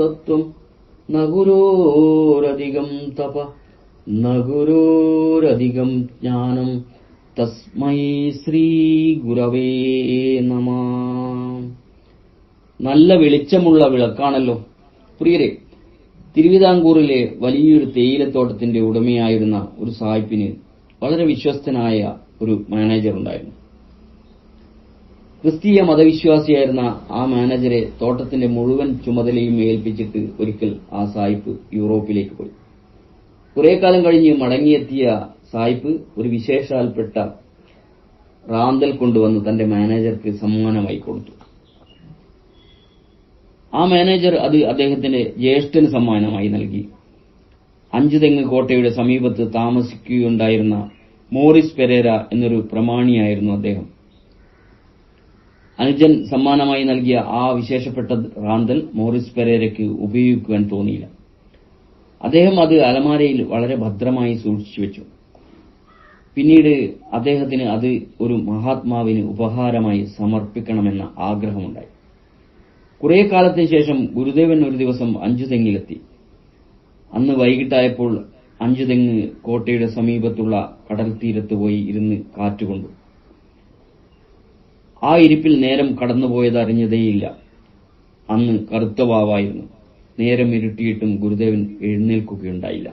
ദത്വം നഗുരോരധികം തപ. നഗുരോരധികം ജ്ഞാനം തസ്മൈ ശ്രീ ഗുരവേ നമ. നല്ല വെളിച്ചമുള്ള വിളക്കാണല്ലോ. പ്രിയരെ തിരുവിതാംകൂറിലെ വലിയൊരു തേയിലത്തോട്ടത്തിന്റെ ഉടമയായിരുന്ന ഒരു സായിപ്പിന് വളരെ വിശ്വസ്തനായ ഒരു മാനേജർ ഉണ്ടായിരുന്നു. ക്രിസ്തീയ മതവിശ്വാസിയായിരുന്ന ആ മാനേജരെ തോട്ടത്തിന്റെ മുഴുവൻ ചുമതലയും ഏൽപ്പിച്ചിട്ട് ഒരിക്കൽ ആ സായിപ്പ് യൂറോപ്പിലേക്ക് പോയി. കുറെ കാലം കഴിഞ്ഞ് മടങ്ങിയെത്തിയ സായിപ്പ് ഒരു വിശേഷാൽപ്പെട്ട റാന്തൽ കൊണ്ടുവന്ന് തന്റെ മാനേജർക്ക് സമ്മാനമായി കൊടുത്തു. ആ മാനേജർ അത് അദ്ദേഹത്തിന്റെ ജ്യേഷ്ഠന് സമ്മാനമായി നൽകി. അഞ്ചുതെങ്ങ് കോട്ടയുടെ സമീപത്ത് താമസിക്കുകയുണ്ടായിരുന്ന മോറിസ് പെരേര എന്നൊരു പ്രമാണിയായിരുന്നു അദ്ദേഹം. അനുജൻ സമ്മാനമായി നൽകിയ ആ വിശേഷപ്പെട്ട റാന്തൽ മോറിസ് പെരേരയ്ക്ക് ഉപയോഗിക്കുവാൻ തോന്നിയില്ല. അദ്ദേഹം അത് അലമാരയിൽ വളരെ ഭദ്രമായി സൂക്ഷിച്ചു വെച്ചു. പിന്നീട് അദ്ദേഹത്തിന് അത് ഒരു മഹാത്മാവിന് ഉപഹാരമായി സമർപ്പിക്കണമെന്ന ആഗ്രഹമുണ്ടായി. കുറെ കാലത്തിന് ശേഷം ഗുരുദേവൻ ഒരു ദിവസം അഞ്ചു അഞ്ചുതെങ്ങിലെത്തി അന്ന് വൈകിട്ടായപ്പോൾ അഞ്ചുതെങ്ങ് കോട്ടയുടെ സമീപത്തുള്ള കടൽ തീരത്ത് പോയി ഇരുന്ന് കാറ്റുകൊണ്ടു. ആ ഇരിപ്പിൽ നേരം കടന്നുപോയത് അറിഞ്ഞതേയില്ല. അന്ന് കറുത്ത വാവായിരുന്നു. നേരം ഇരുട്ടിയിട്ടും ഗുരുദേവൻ എഴുന്നേൽക്കുകയുണ്ടായില്ല.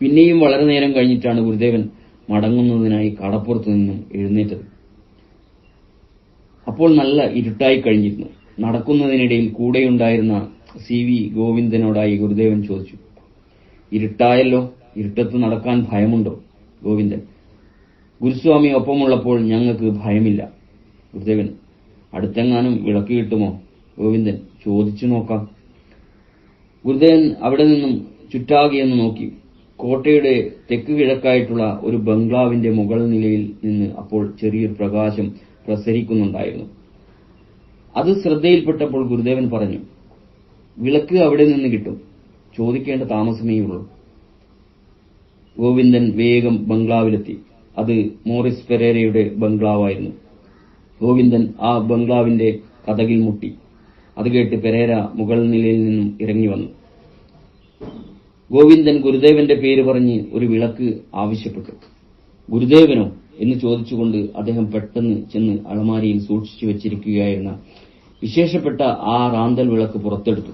പിന്നെയും വളരെ നേരം കഴിഞ്ഞിട്ടാണ് ഗുരുദേവൻ മടങ്ങുന്നതിനായി കടപ്പുറത്തു നിന്നും എഴുന്നേറ്റത്. അപ്പോൾ നല്ല ഇരുട്ടായി കഴിഞ്ഞിരുന്നു. നടക്കുന്നതിനിടയിൽ കൂടെയുണ്ടായിരുന്ന സി വി ഗോവിന്ദനോടായി ഗുരുദേവൻ ചോദിച്ചു ഇരുട്ടായല്ലോ? ഇരുട്ടത്ത് നടക്കാൻ ഭയമുണ്ടോ ഗോവിന്ദൻ? ഗുരുസ്വാമി ഒപ്പമുള്ളപ്പോൾ ഞങ്ങൾക്ക് ഭയമില്ല. ഗുരുദേവൻ അടുത്തെങ്ങാനും വിളക്ക് കിട്ടുമോ? ഗോവിന്ദൻ ചോദിച്ചു നോക്കാം. ഗുരുദേവൻ അവിടെ നിന്നും ചുറ്റാകിയെന്ന് നോക്കി. കോട്ടയുടെ തെക്ക് കിഴക്കായിട്ടുള്ള ഒരു ബംഗ്ലാവിന്റെ മുകൾ നിലയിൽ നിന്ന് അപ്പോൾ ചെറിയൊരു പ്രകാശം പ്രസരിക്കുന്നുണ്ടായിരുന്നു. അത് ശ്രദ്ധയിൽപ്പെട്ടപ്പോൾ ഗുരുദേവൻ പറഞ്ഞു വിളക്ക് അവിടെ നിന്ന് കിട്ടും. ചോദിക്കേണ്ട താമസമേ ഉള്ളൂ. ഗോവിന്ദൻ വേഗം ബംഗ്ലാവിലെത്തി. അത് മോറിസ് പെരേരയുടെ ബംഗ്ലാവായിരുന്നു. ഗോവിന്ദൻ ആ ബംഗ്ലാവിന്റെ കഥകിൽ മുട്ടി. അത് കേട്ട് പെരേര മുകൾ നിലയിൽ നിന്നും ഇറങ്ങി വന്നു. ഗോവിന്ദൻ ഗുരുദേവന്റെ പേര് പറഞ്ഞ് ഒരു വിളക്ക് ആവശ്യപ്പെട്ടു. ഗുരുദേവനോ എന്ന് ചോദിച്ചുകൊണ്ട് അദ്ദേഹം പെട്ടെന്ന് ചെന്ന് അളമാരിയിൽ സൂക്ഷിച്ചു വെച്ചിരിക്കുകയായിരുന്ന വിശേഷപ്പെട്ട ആ റാന്തൽ വിളക്ക് പുറത്തെടുത്തു.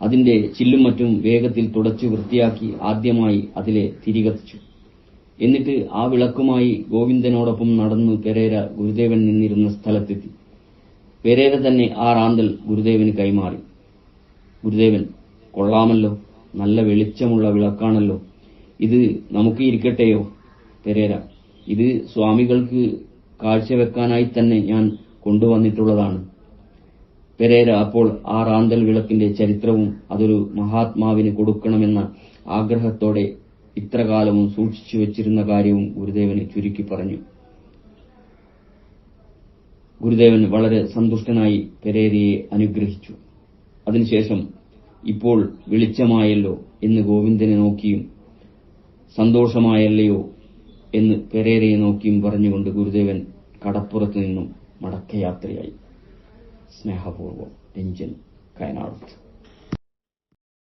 അതിന്റെ ചില്ലും മറ്റും വേഗത്തിൽ തുടച്ചു വൃത്തിയാക്കി ആദ്യമായി അതിലെ തിരികത്തിച്ചു എന്നിട്ട് ആ വിളക്കുമായി ഗോവിന്ദനോടൊപ്പം നടന്നു പെരേര ഗുരുദേവൻ നിന്നിരുന്ന സ്ഥലത്തെത്തി. പെരേര തന്നെ ആ റാന്തൽ ഗുരുദേവന് കൈമാറി. ഗുരുദേവൻ കൊള്ളാമല്ലോ നല്ല വെളിച്ചമുള്ള വിളക്കാണല്ലോ. ഇത് നമുക്ക് ഇരിക്കട്ടെയോ പെരേര? ഇത് സ്വാമികൾക്ക് കാഴ്ചവെക്കാനായി തന്നെ ഞാൻ കൊണ്ടുവന്നിട്ടുള്ളതാണ്. പെരേര അപ്പോൾ ആ റാന്തൽ വിളക്കിന്റെ ചരിത്രവും അതൊരു മഹാത്മാവിന് കൊടുക്കണമെന്ന ആഗ്രഹത്തോടെ ഇത്രകാലവും സൂക്ഷിച്ചു വച്ചിരുന്ന കാര്യവും ഗുരുദേവന് ചുരുക്കി പറഞ്ഞു. ഗുരുദേവൻ വളരെ സന്തുഷ്ടനായി പെരേരയെ അനുഗ്രഹിച്ചു. അതിനുശേഷം ഇപ്പോൾ വെളിച്ചമായല്ലോ എന്ന് ഗോവിന്ദനെ നോക്കിയും സന്തോഷമായല്ലയോ എന്ന് പെരേരയെ നോക്കിയും പറഞ്ഞുകൊണ്ട് ഗുരുദേവൻ കടപ്പുറത്തു നിന്നും മടക്കയാത്രയായി. സ്നേഹപൂർവം രഞ്ജൻ കയനാട്